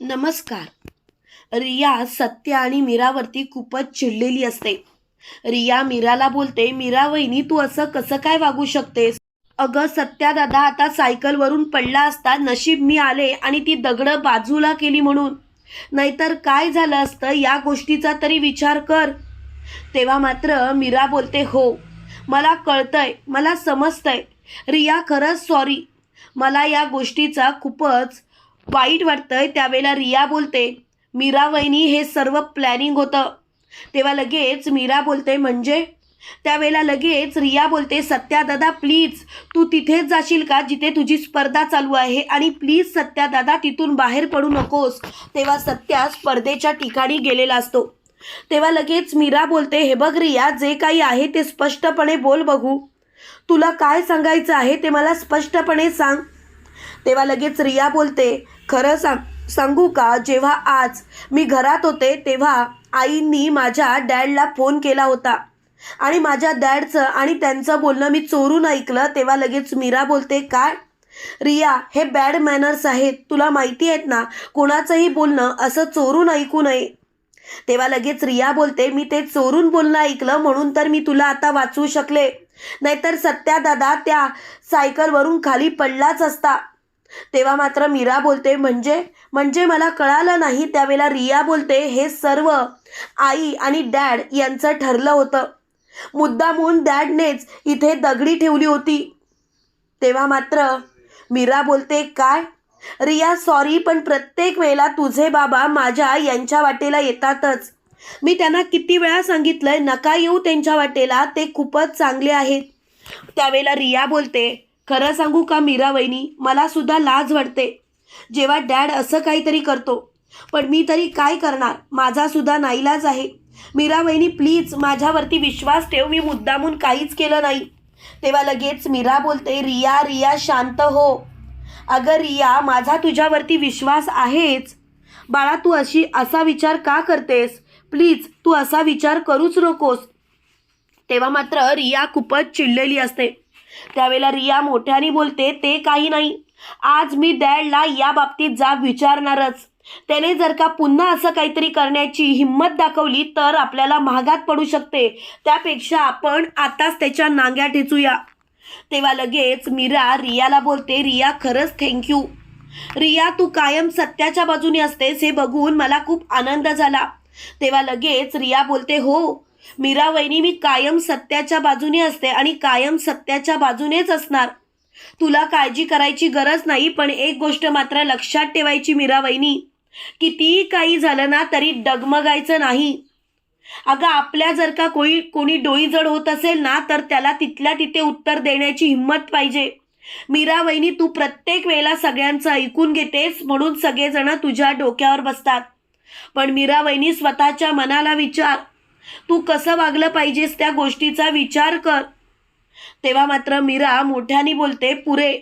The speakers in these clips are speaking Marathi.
नमस्कार. रिया सत्य आणि मीरावरती खूपच चिडलेली असते. रिया मीराला बोलते मीरा वहिनी तू असं कसं काय वागू शकतेस? अगं सत्या दादा आता सायकलवरून पडला असता नशीब मी आले आणि ती दगडं बाजूला केली म्हणून. नाहीतर काय झालं असतं? या गोष्टीचा तरी विचार कर. तेव्हा मात्र मीरा बोलते हो मला कळतंय मला समजतंय. रिया खरंच सॉरी मला या गोष्टीचा खूपच वाईट वाटतंय त्यावेळेला रिया बोलते मीरा वहिनी हे सर्व प्लॅनिंग होतं. तेव्हा लगेच मीरा बोलते म्हणजे? त्यावेळेला लगेच रिया बोलते सत्या दादा प्लीज तू तिथेच जाशील का जिथे तुझी स्पर्धा चालू आहे? आणि प्लीज सत्या दादा तिथून बाहेर पडू नकोस. तेव्हा सत्या स्पर्धेच्या ठिकाणी गेलेला असतो. तेव्हा लगेच मीरा बोलते हे बघ रिया जे काही आहे ते स्पष्टपणे बोल बघू. तुला काय सांगायचं आहे ते मला स्पष्टपणे सांग. तेव्हा लगेच रिया बोलते खरं सांग सांगू का? जेव्हा आज मी घरात होते तेव्हा आईंनी माझ्या डॅडला फोन केला होता. आणि माझ्या डॅडचं आणि त्यांचं बोलणं मी चोरून ऐकलं तेव्हा लगेच मीरा बोलते काय? रिया हे बॅड मॅनर्स आहेत. तुला माहिती आहेत ना कोणाचंही बोलणं असं चोरून ऐकू नये. तेव्हा लगेच रिया बोलते मी ते चोरून बोलणं ऐकलं म्हणून तर मी तुला आता वाचवू शकले. नाहीतर सत्या दादा त्या सायकलवरून खाली पडलाच असता. तेव्हा मात्र मीरा बोलते म्हणजे म्हणजे मला कळालं नाही त्यावेळेला रिया बोलते हे सर्व आई आणि डॅड यांचं ठरलं होतं. मुद्दामून डॅडनेच इथे दगडी ठेवली होती. तेव्हा मात्र मीरा बोलते काय? रिया सॉरी पण प्रत्येक वेळेला तुझे बाबा माझ्या यांच्या वाटेला येतातच. मी त्यांना किती वेळा सांगितलंय नका येऊ त्यांच्या वाटेला ते खूपच चांगले आहेत. त्यावेळेला रिया बोलते खरं सांगू का मीरा वहिनी? मला सुद्धा लाज वाटते. जेव्हा डॅड असं काहीतरी करतो. पण मी तरी काय करणार? माझा सुद्धा नाईलाज आहे. मीरा वहिनी प्लीज माझ्यावरती विश्वास ठेव. मी मुद्दामून काहीच केलं नाही. तेव्हा लगेच मीरा बोलते रिया रिया शांत हो. अगं रिया माझा तुझ्यावरती विश्वास आहेच. बाळा तू अशी असा विचार का करतेस? प्लीज तू असा विचार करूच नकोस. तेव्हा मात्र रिया खूपच चिडलेली असते. त्यावेळेला रिया मोठ्याने बोलते ते काही नाही. आज मी डॅडला या बाबतीत जाब विचारणारच. त्याने जर का पुन्हा असं काहीतरी करण्याची हिंमत दाखवली तर आपल्याला महागात पडू शकते. त्यापेक्षा आपण आताच त्याच्या नांग्या ठेचूया. तेव्हा लगेच मीरा रियाला बोलते रिया खरंच थँक्यू रिया तू कायम सत्याच्या बाजूने असतेस हे बघून मला खूप आनंद झाला. तेव्हा लगेच रिया बोलते हो मीरा वहिनी मी कायम सत्याच्या बाजूने असते आणि कायम सत्याच्या बाजूनेच असणार. तुला काळजी करायची गरज नाही पण एक गोष्ट मात्र लक्षात ठेवायची मीरा वहिनी कितीही काही झालं ना तरी डगमगायचं नाही. अगं आपल्या जर का कोणी कोणी डोईजड होत असेल ना तर त्याला तिथल्या तिथे उत्तर देण्याची हिंमत पाहिजे. मीरा वहिनी तू प्रत्येक वेळेला सगळ्यांचं ऐकून घेतेस म्हणून सगळेजण तुझ्या डोक्यावर बसतात. पण मीरा वहिनी स्वतःच्या मनाला विचार तू कसं वागलं पाहिजेस त्या गोष्टीचा विचार कर. तेव्हा मात्र मीरा मोठ्याने बोलते पुरे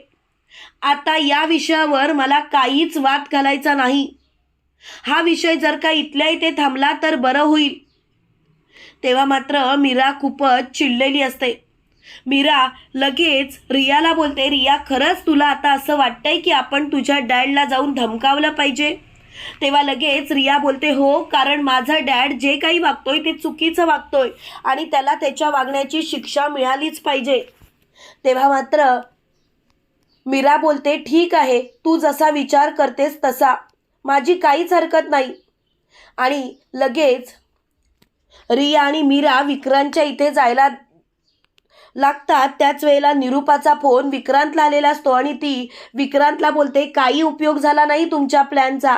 आता या विषयावर मला काहीच वाद घालायचा नाही. हा विषय जर का इथल्या इथे थांबला तर बरं होईल. तेव्हा मात्र मीरा खूपच चिडलेली असते. मीरा लगेच रियाला बोलते रिया खरंच तुला आता असं वाटतंय की आपण तुझ्या डॅडला जाऊन धमकावलं पाहिजे? तेव्हा लगेच रिया बोलते हो कारण माझा डॅड जे काही वागतोय ते चुकीचं वागतोय आणि त्याला त्याच्या वागण्याची शिक्षा मिळालीच पाहिजे. तेव्हा मात्र मीरा बोलते ठीक आहे तू जसा विचार करतेस तसा. माझी काहीच हरकत नाही. आणि लगेच रिया आणि मीरा विक्रांतच्या इथे जायला लागतात. त्याच वेळेला निरूपाचा फोन विक्रांतला आलेला असतो आणि ती विक्रांतला बोलते काही उपयोग झाला नाही तुमच्या प्लॅनचा.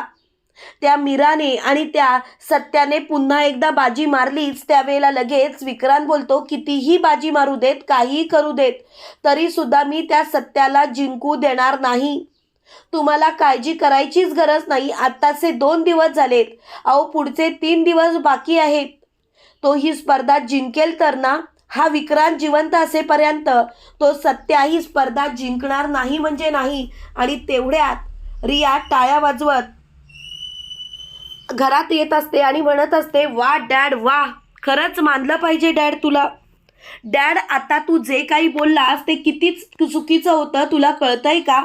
त्या मीराने आणि त्या सत्याने पुन्हा एकदा बाजी मारलीच. त्यावेळेला लगेच विक्रांत बोलतो कितीही बाजी मारू देत काहीही करू देत तरी सुद्धा मी त्या सत्याला जिंकू देणार नाही. तुम्हाला काळजी करायचीच गरज नाही. आत्ताचे दोन दिवस झालेत. अहो पुढचे तीन दिवस बाकी आहेत. तो ही स्पर्धा जिंकेल तर ना? हा विक्रांत जिवंत असेपर्यंत तो सत्या ही स्पर्धा जिंकणार नाही म्हणजे नाही. आणि तेवढ्यात रिया टाळ्या वाजवत घरात येत असते आणि म्हणत असते वा डॅड वा खरंच मानलं पाहिजे डॅड तुला. डॅड आता तू जे काही बोललास ते कितीच चुकीचं होतं तुला कळतंय का?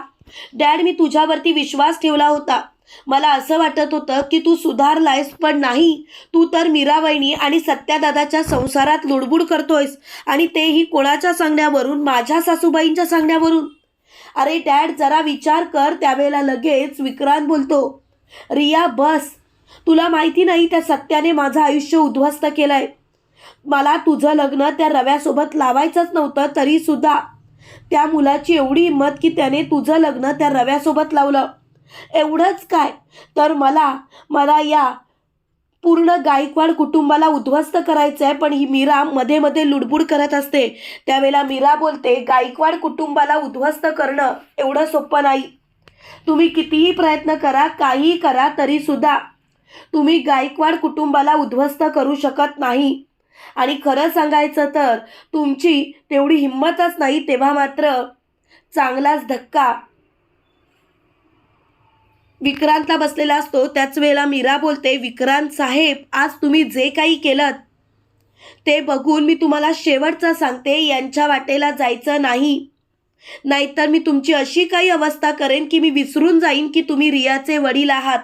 डॅड मी तुझ्यावरती विश्वास ठेवला होता. मला असं वाटत होतं की तू सुधारलायस पण नाही. तू तर मीराबाईनी आणि सत्यादादाच्या संसारात लुडबुड करतोयस आणि तेही कोणाच्या सांगण्यावरून? माझ्या सासूबाईंच्या सांगण्यावरून? अरे डॅड जरा विचार कर त्यावेळेला लगेच विक्रांत बोलतो रिया बस तुला माहिती नाही त्या सत्याने माझं आयुष्य उद्ध्वस्त केलंय. मला तुझं लग्न त्या रव्यासोबत लावायचंच नव्हतं तरीसुद्धा त्या मुलाची एवढी हिंमत की त्याने तुझं लग्न त्या रव्यासोबत लावलं. एवढंच काय? तर मला मला या पूर्ण गायकवाड कुटुंबाला उद्ध्वस्त करायचं आहे पण ही मीरा मध्ये मध्ये लुडबुड करत असते. त्यावेळेला मीरा बोलते गायकवाड कुटुंबाला उद्ध्वस्त करणं एवढं सोपं नाही. तुम्ही कितीही प्रयत्न करा काहीही करा तरीसुद्धा तुम्ही गायकवाड कुटुंबाला उद्ध्वस्त करू शकत नाही. आणि खरं सांगायचं तर तुमची तेवढी हिंमतच नाही तेव्हा मात्र चांगलाच धक्का. विक्रांतला बसलेला असतो. त्याच वेळेला मीरा बोलते विक्रांत साहेब आज तुम्ही जे काही केलं ते बघून मी तुम्हाला शेवटचं सांगते. यांच्या वाटेला जायचं नाही. नाहीतर मी तुमची अशी काही अवस्था करेन की मी विसरून जाईन की तुम्ही रियाचे वडील आहात.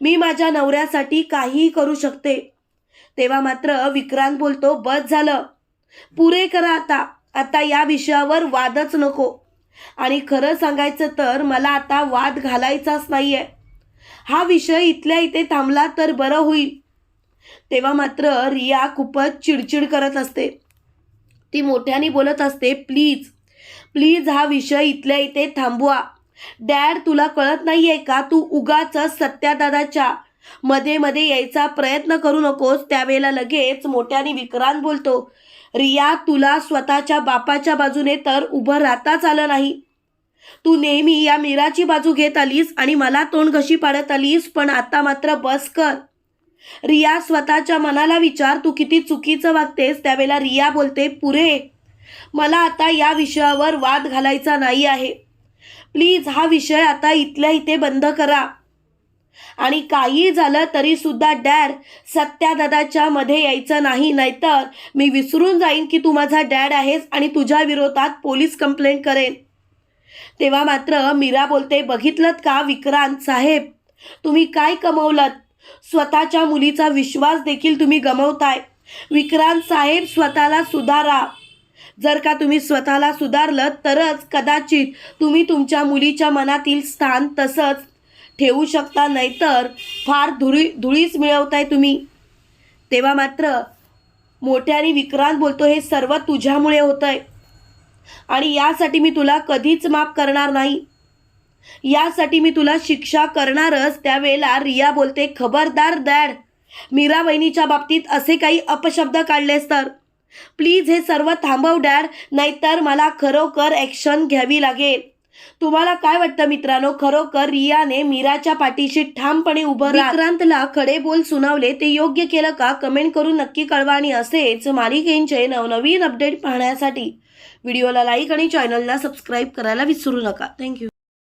मी माझ्या नवऱ्यासाठी काहीही करू शकते. तेव्हा मात्र विक्रांत बोलतो बस झालं. पुरे करा आता. आता या विषयावर वादच नको. आणि खरं सांगायचं तर मला आता वाद घालायचाच नाही आहे हा विषय इथल्या इथे थांबला तर बरं होईल. तेव्हा मात्र रिया खूपच चिडचिड करत असते. ती मोठ्याने बोलत असते प्लीज प्लीज हा विषय इथल्या इथे थांबवा. डॅड तुला कळत नाही आहे का? तू उगाच सत्यादादाच्या मध्ये मध्ये यायचा प्रयत्न करू नकोस. त्यावेळेला लगेच मोठ्याने विक्रांत बोलतो रिया तुला स्वतःच्या बापाच्या बाजूने तर उभं राहताच आलं नाही. तू नेहमी या मीराची बाजू घेत आलीस आणि मला तोंड घशी पाडत आलीस पण आता मात्र बस कर. रिया स्वतःच्या मनाला विचार तू किती चुकीचं वागतेस. त्यावेळेला रिया बोलते पुरे मला आता या विषयावर वाद घालायचा नाही आहे. प्लीज हा विषय आता इथल्या इथे बंद करा. आणि काही झालं तरी सुद्धा डॅड सत्यादादाच्या मध्ये यायचं नाही नाहीतर मी विसरून जाईन की तू माझा डॅड आहेस आणि तुझ्या विरोधात पोलीस कंप्लेंट करेन. तेव्हा मात्र मीरा बोलते बघितलं का विक्रांत साहेब? तुम्ही काय कमवलं स्वतःच्या मुलीचा विश्वास देखील तुम्ही गमवताय. विक्रांत साहेब स्वतःला सुधारा. जर का तुम्ही स्वतःला सुधारलं तरच कदाचित तुम्ही तुमच्या मुलीच्या मनातील स्थान तसंच ठेवू शकता नाहीतर फार धुळी धुळीच मिळवताय तुम्ही. तेव्हा मात्र मोठ्याने विक्रांत बोलतो हे सर्व तुझ्यामुळे होतंय. आणि यासाठी मी तुला कधीच माफ करणार नाही. यासाठी मी तुला शिक्षा करणारच. त्यावेळेला रिया बोलते खबरदार दॅड. मीरा बहिणीच्या बाबतीत असे काही अपशब्द काढलेस तर. प्लीज हे सर्व थांबव डॅड. नाहीतर मला खरोखर ॲक्शन घ्यावी लागेल. तुम्हाला काय वाटतं मित्रांनो? खरोखर रियाने मीराच्या पाठीशी ठामपणे उभं विक्रांतला खडे बोल सुनावले ते योग्य केलं का? कमेंट करून नक्की कळवा आणि असेच मालिकेंचे नवनवीन अपडेट पाहण्यासाठी. व्हिडिओला लाईक आणि चॅनलला सबस्क्राईब करायला विसरू नका. थँक्यू